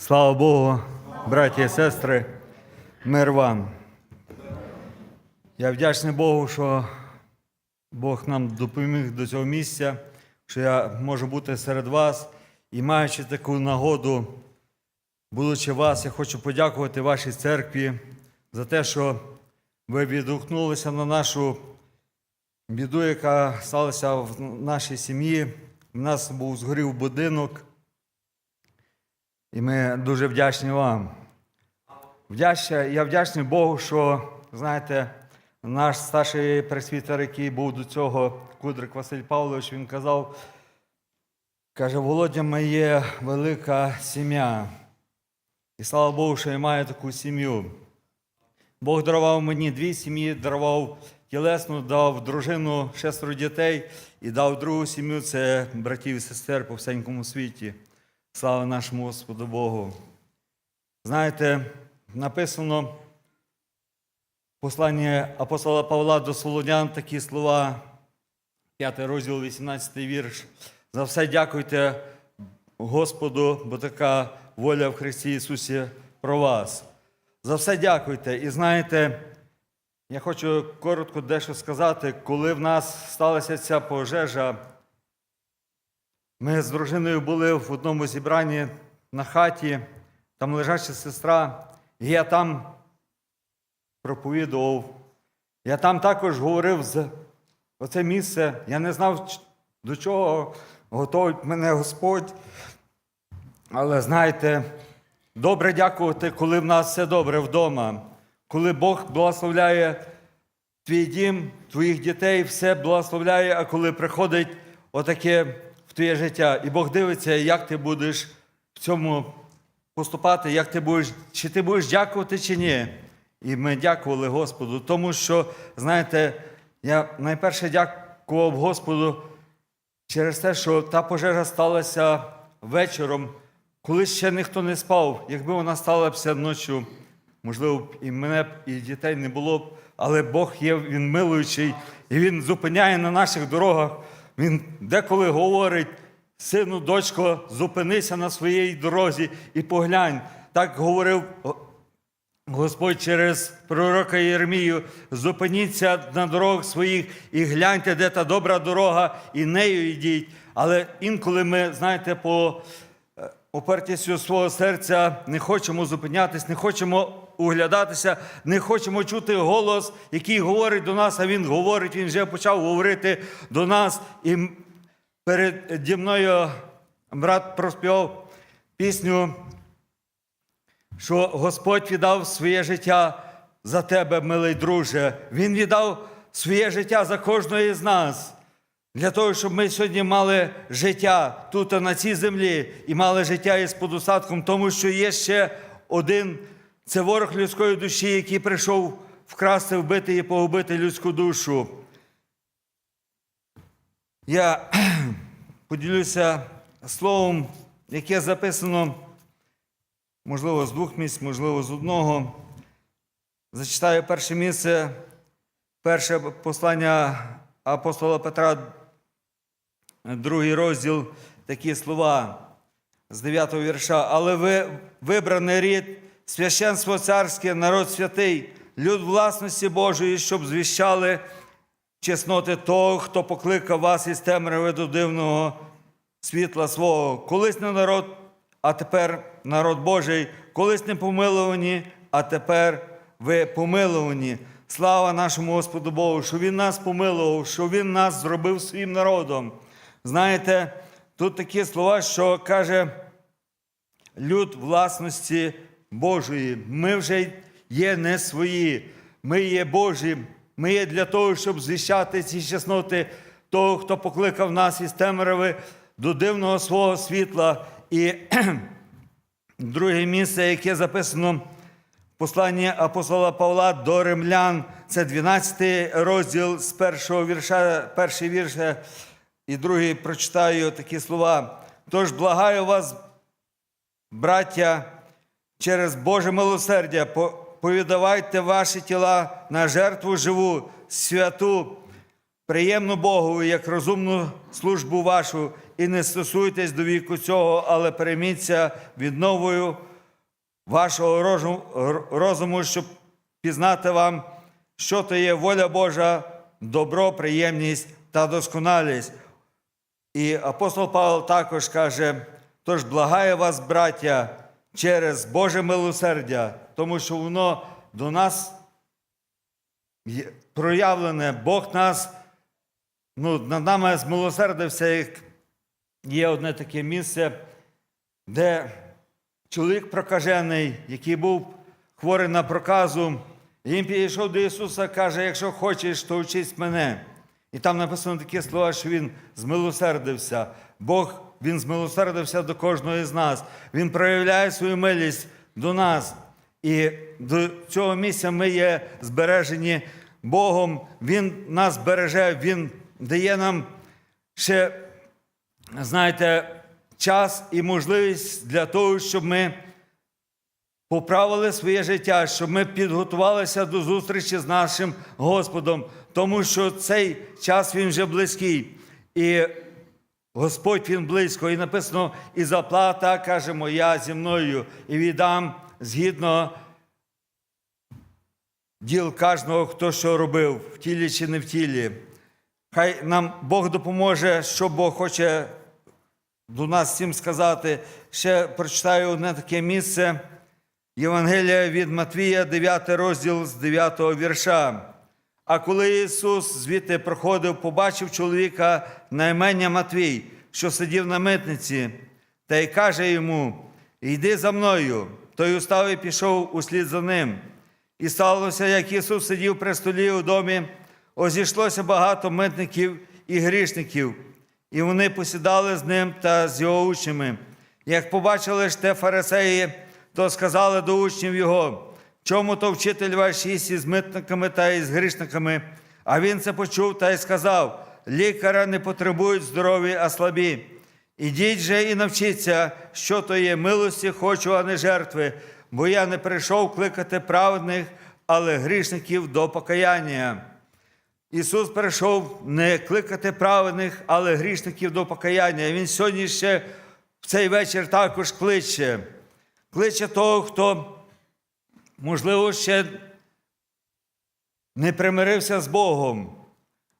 Слава Богу, браті і сестри, мир вам. Я вдячний Богу, що Бог нам допоміг до цього місця, що я можу бути серед вас і маючи таку нагоду, будучи вас, я хочу подякувати вашій церкві за те, що ви відгукнулися на нашу біду, яка сталася в нашій сім'ї. У нас був згорів будинок. І ми дуже вдячні вам. Я вдячний Богу, що, знаєте, наш старший пресвітер, який був до цього, Кудрик Василь Павлович, він казав, каже, Володя, ми є велика сім'я. І слава Богу, що я маю таку сім'ю. Бог дарував мені дві сім'ї, дарував тілесну, дав дружину, шестеро дітей і дав другу сім'ю це братів і сестер по всенькому світі. Слава нашому Господу Богу. Знаєте, написано в посланні апостола Павла до Солонян такі слова, 5 розділ, 18 вірш. За все дякуйте Господу, бо така воля в Христі Ісусі про вас. За все дякуйте. І знаєте, я хочу коротко дещо сказати, коли в нас сталася ця пожежа. Ми з дружиною були в одному зібранні на хаті, там лежача сестра, і я там проповідував. Я там також говорив з оце місце. Я не знав, до чого готовить мене Господь. Але знаєте, добре дякувати, коли в нас все добре вдома, коли Бог благословляє твій дім, твоїх дітей, все благословляє, а коли приходить отаке в твоє життя, і Бог дивиться, як ти будеш в цьому поступати, як ти будеш, чи ти будеш дякувати, чи ні. І ми дякували Господу, тому що, знаєте, я найперше дякував Господу через те, що та пожежа сталася вечором, коли ще ніхто не спав. Якби вона сталася ночі, можливо, і мене, б, і дітей не було б, але Бог є, Він милуючий, і Він зупиняє на наших дорогах. Він деколи говорить: сину, дочко, зупинися на своїй дорозі і поглянь. Так говорив Господь через пророка Єрмію, зупиніться на дорогах своїх і гляньте, де та добра дорога, і нею йдіть. Але інколи ми, знаєте, по е, упертістю свого серця не хочемо зупинятись, не хочемо углядатися, не хочемо чути голос, який говорить до нас, а він говорить, він вже почав говорити до нас. І переді мною брат проспівав пісню що Господь віддав своє життя за тебе, милий друже. Він віддав своє життя за кожного із нас. Для того, щоб ми сьогодні мали життя тут на цій землі і мали життя із подостатком, тому що є ще один це ворог людської душі, який прийшов вкрасти, вбити і погубити людську душу. Я поділюся словом, яке записано можливо, з двох місць, можливо, з одного. Зачитаю перше місце, перше послання апостола Петра, другий розділ, такі слова з 9 вірша. Але ви вибраний рід, священство царське, народ святий, люд власності Божої, щоб звіщали чесноти того, хто покликав вас із темряви до дивного світла свого. Колись не народ, а тепер народ Божий, колись не помилувані, а тепер ви помилувані. Слава нашому Господу Богу, що Він нас помилував, що Він нас зробив своїм народом. Знаєте, тут такі слова, що каже люд власності Божої. Ми вже є не свої, ми є Божі. Ми є для того, щоб звіщати ці чесноти того, хто покликав нас із темряви до дивного свого світла. І друге місце, яке записано в посланні апостола Павла до римлян, це 12 розділ з першого вірша, перший вірш і другий прочитаю такі слова. Тож благаю вас, браття, через Боже милосердя, повідавайте ваші тіла на жертву живу, святу, приємну Богу, як розумну службу вашу, і не стосуйтесь до віку цього, але перейміться від новою вашого розуму, щоб пізнати вам, що то є воля Божа, добро, приємність та досконалість. І апостол Павло також каже: тож благає вас, браття, через Боже милосердя, тому що воно до нас проявлене, Бог нас ну, над нами змилосердився. Як є одне таке місце, де чоловік прокажений, який був хворий на проказу, він підійшов до Ісуса каже: якщо хочеш, то вчись мене. І там написано такі слова, що Він змилосердився. Бог Він змилосердився до кожного з нас. Він проявляє свою милість до нас. І до цього місця ми є збережені Богом. Він нас береже, Він дає нам ще, знаєте, час і можливість для того, щоб ми поправили своє життя, щоб ми підготувалися до зустрічі з нашим Господом, тому що цей час він вже близький. І Господь він близько. І написано, і заплата, каже, моя зі мною, і віддам згідно діл кожного, хто що робив, в тілі чи не в тілі. Хай нам Бог допоможе, що Бог хоче до нас всім сказати. Ще прочитаю одне таке місце. Євангелія від Матвія, 9 розділ з 9 вірша. А коли Ісус звідти проходив, побачив чоловіка на імення Матвій, що сидів на митниці, та й каже йому: Йди за мною. Той устав і пішов услід за ним. І сталося, як Ісус сидів при столі у домі, озійшлося багато митників і грішників, і вони посідали з ним та з його учнями. Як побачили ж те фарисеї, то сказали до учнів його, чому то вчитель ваш їсть із митниками та із грішниками? А він це почув та й сказав: лікаря не потребують здорові, а слабі. Ідіть же і навчіться, що то є милості хочу, а не жертви, бо я не прийшов кликати праведних, але грішників до покаяння. Ісус прийшов не кликати праведних, але грішників до покаяння. Він сьогодні ще в цей вечір також кличе. Кличе того, хто, можливо, ще не примирився з Богом,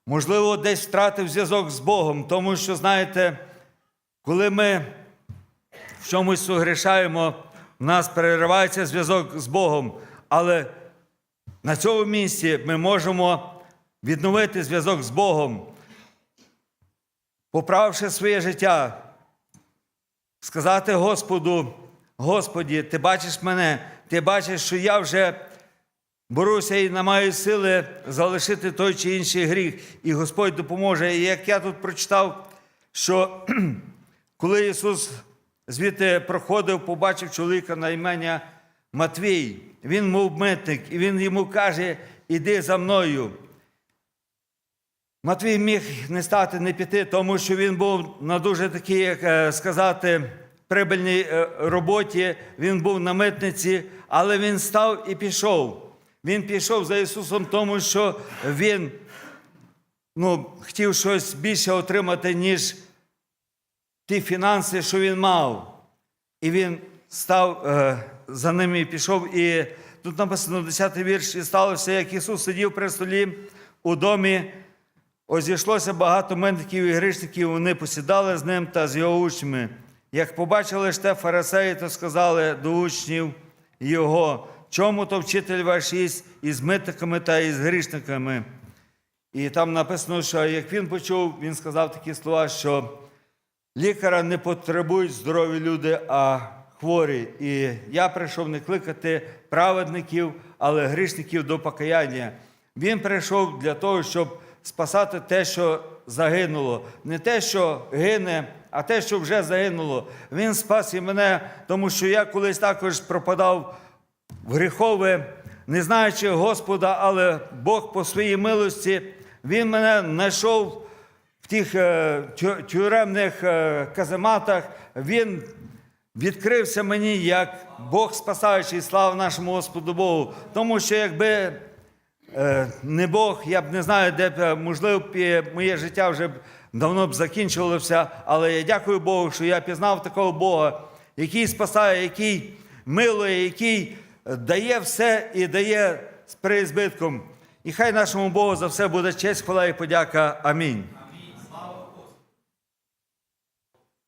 можливо, десь втратив зв'язок з Богом, тому що, знаєте, коли ми в чомусь согрішаємо, у нас переривається зв'язок з Богом, але на цьому місці ми можемо відновити зв'язок з Богом, поправивши своє життя, сказати Господу, Господі, ти бачиш мене, ти бачиш, що я вже боруся і не маю сили залишити той чи інший гріх, і Господь допоможе. І як я тут прочитав, що коли Ісус звідти проходив, побачив чоловіка на ім'я Матвій, він мов митник, і він йому каже: Іди за мною. Матвій міг не стати, не піти, тому що він був на дуже такій, як е, сказати, прибильній е, роботі, він був на митниці, але він став і пішов. Він пішов за Ісусом, тому що він ну, хотів щось більше отримати, ніж ті фінанси, що він мав. І він став е, за ними і пішов. І тут написано 10 вірш, і сталося, як Ісус сидів при столі у домі. Ось зійшлося багато митників і грішників, вони посідали з ним та з його учнями. Як побачили ж те фарисеї, то сказали до учнів його, чому то вчитель ваш їсть із митниками та із грішниками. І там написано, що як він почув, він сказав такі слова, що лікаря не потребують здорові люди, а хворі. І я прийшов не кликати праведників, але грішників до покаяння. Він прийшов для того, щоб спасати те, що загинуло, не те, що гине, а те, що вже загинуло. Він спас і мене, тому що я колись також пропадав в гріхове, не знаючи Господа, але Бог по своїй милості, Він мене знайшов в тих е, тюремних е, казематах. Він відкрився мені як Бог спасаючий, слава нашому Господу Богу. Тому що якби не Бог, я б не знаю, де б, е, можливо, б моє життя вже давно б закінчилося, але я дякую Богу, що я пізнав такого Бога, який спасає, який милує, який дає все і дає з переізбитком. І хай нашому Богу за все буде честь, хвала і подяка. Амінь.